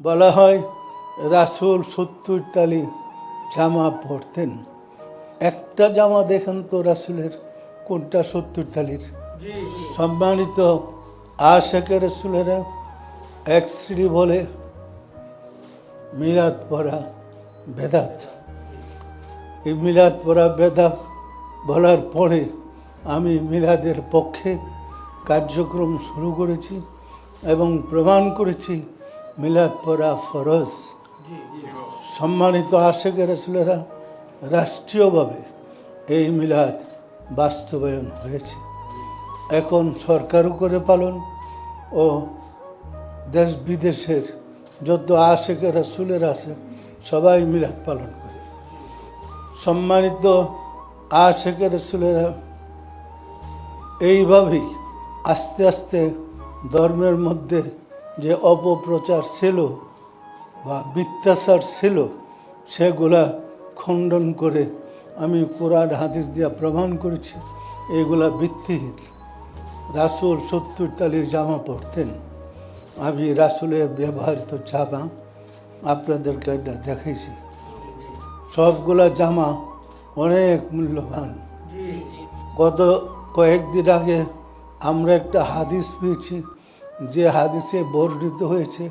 বলা হয় রাসূল সত্তর তালি জামা পরতেন। একটা জামা দেখেন তো রাসূলের কোনটা সত্তর তালির? সম্মানিত আশেকের রাসুলেরা এক শ্রী বলে মিলাদ পড়া বেদাত। এই মিলাদ পড়া বেদাত বলার পরে আমি মিলাদের পক্ষে কার্যক্রম শুরু করেছি এবং প্রমাণ করেছি মিলাদ পড়া ফরজ। সম্মানিত আশেকের রসুলেরা, রাষ্ট্রীয়ভাবে এই মিলাদ বাস্তবায়ন হয়েছে। এখন সরকারও করে পালন ও দেশ বিদেশের যত আশেকের রসুলের আছে, সবাই মিলাদ পালন করে। সম্মানিত আশেকের রসুলেরা, এইভাবেই আস্তে আস্তে ধর্মের মধ্যে যে অপপ্রচার ছিল বা মিথ্যাচার ছিল সেগুলা খণ্ডন করে আমি কোরআন হাদিস দিয়া প্রমাণ করেছি এগুলা ভিত্তিহীন। রাসুল সত্তর তালির জামা পরতেন। আমি রাসুলের ব্যবহৃত জামা আপনাদেরকে এটা দেখাইছি। সবগুলা জামা অনেক মূল্যবান। গত কয়েকদিন আগে আমরা একটা হাদিস পেয়েছি যে হাদিসে বর্ণিত হয়েছে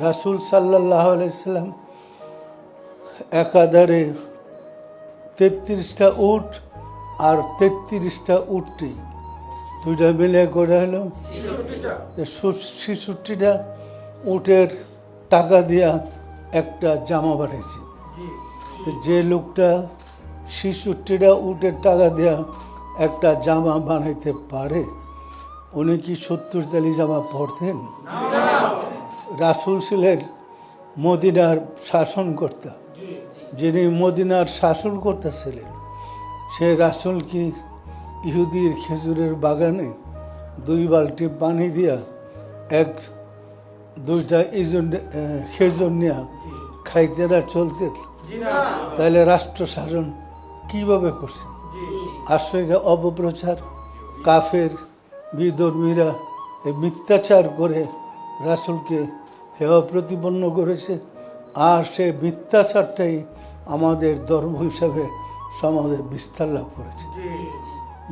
রাসুল সাল্লাহ আলাইসাল্লাম একাধারে তেত্রিশটা উট আর তেত্রিশটা উটটি দুইটা মিলে করে হলো ছেষট্টিটা। উটের টাকা দিয়া একটা জামা বানাইছে তো যে লোকটা ছেষট্টিটা উটের টাকা দেয়া একটা জামা বানাইতে পারে উনি কি সত্তর তালি জামা পরতেন রাসুল ছিলেন মদিনার শাসনকর্তা। যিনি মদিনার শাসন করতেছিলেন সে রাসুল কি ইহুদির খেজুরের বাগানে দুই বালতি পানি দিয়া এক, দুইটা ইজন খেজুর নিয়ে খাইতে না চলতেন? তাহলে রাষ্ট্র শাসন কীভাবে করছে? আসলে অপপ্রচার, কাফের বিধর্মীরা এই মিথ্যাচার করে রাসুলকে হেয় প্রতিপন্ন করেছে। আর সে মিথ্যাচারটাই আমাদের ধর্ম হিসাবে সমাজে বিস্তার লাভ করেছে।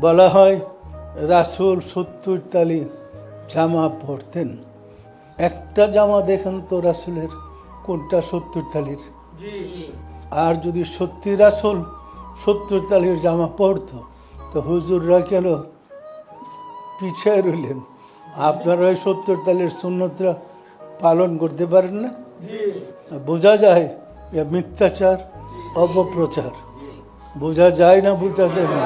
বলা হয় রাসুল সত্তর তালি জামা পরতেন। একটা জামা দেখেন তো রাসুলের কোনটা সত্তর তালির? আর যদি সত্যি রাসুল সত্তর তালির জামা পরতো তো হুজুররা কেন পিছিয়ে রইলেন। আপনারা ওই সত্তর তালের সুন্নতরা পালন করতে পারেন না? বোঝা যায় মিথ্যাচার অপপ্রচার। বোঝা যায় না বোঝা যায় না।